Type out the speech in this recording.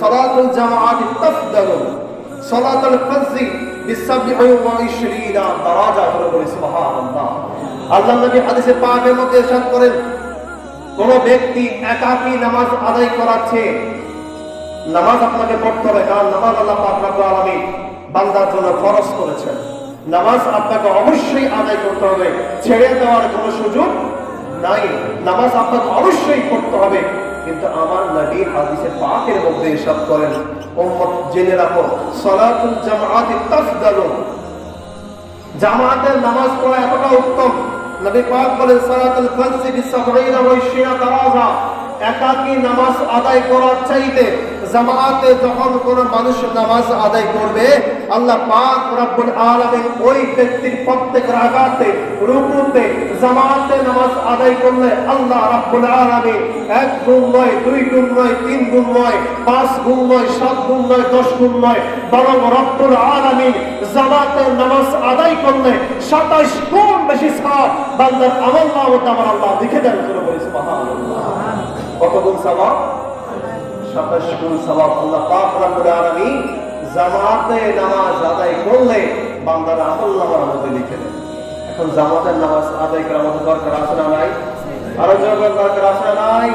সালাতুল জামাআত তাফদালু সালাতুল ফজর বিসাবঈ ওয়া ইশরিনা দারাজা করে বলি সুবহানাল্লাহ। আল্লাহ নবী হাদিসে পাকের মধ্যে ইরশাদ করেন, কোন ব্যক্তি একাকী নামাজ আদায় করাচ্ছে, নামাজ আপনাকে পড়তে হবে, কারণ নামাজ আল্লাহ পাক রব্বুল আলামিন বান্দার জন্য ফরজ করেছেন। নামাজ আপনাকে অবশ্যই আদায় করতে হবে, ছেড়ে দেওয়ার কোনো সুযোগ নাই। নামাজ আপনাকে অবশ্যই পড়তে হবে কিন্তু আমার নবী হাদিসে পাকের মধ্যে এসব করেন, উম্মত, জেনে রাখো, সালাতুল জামাআতি তাফদালু। জামাতের নামাজ পড়া এতটা উত্তম। নবী পাক বলেন, সালাতুল ফজর বিসাবঈনা ওয়া ইশরিনা তারাজা একাকী নামাজ আদায় করার চাইতে জামাতে যখন কোন মানুষ নামাজ আদায় করবে, আল্লাহ পাক রব্বুল আলামিন ওই ব্যক্তির প্রত্যেক রাকাতে রুকুতে জামাতে নামাজ আদায় করলে আল্লাহ রব্বুল আলামিন এক গুণ নয়, দুই গুণ নয়, তিন গুণ নয়, পাঁচ গুণ নয়, সাত গুণ নয়, দশ গুণ নয়, বরং রব্বুল আলামিন জামাতে নামাজ আদায় করলে সাতাশ গুণ বেশি সওয়াব বান্দার আমল নামত আমার আল্লাহ লিখে দেন। করে কত গুণ সওয়াব সাতাশ গুণ সওয়াব আল্লাহ পাক রাব্বুল আলামিন জামাতে নামাজ আদায় করলে বান্দার আমল নামার মধ্যে লিখে দেন। এখন জামাতের নামাজ আদায় করার মতো দরকার আছে না নাই? আরও দরকার আছে না নাই?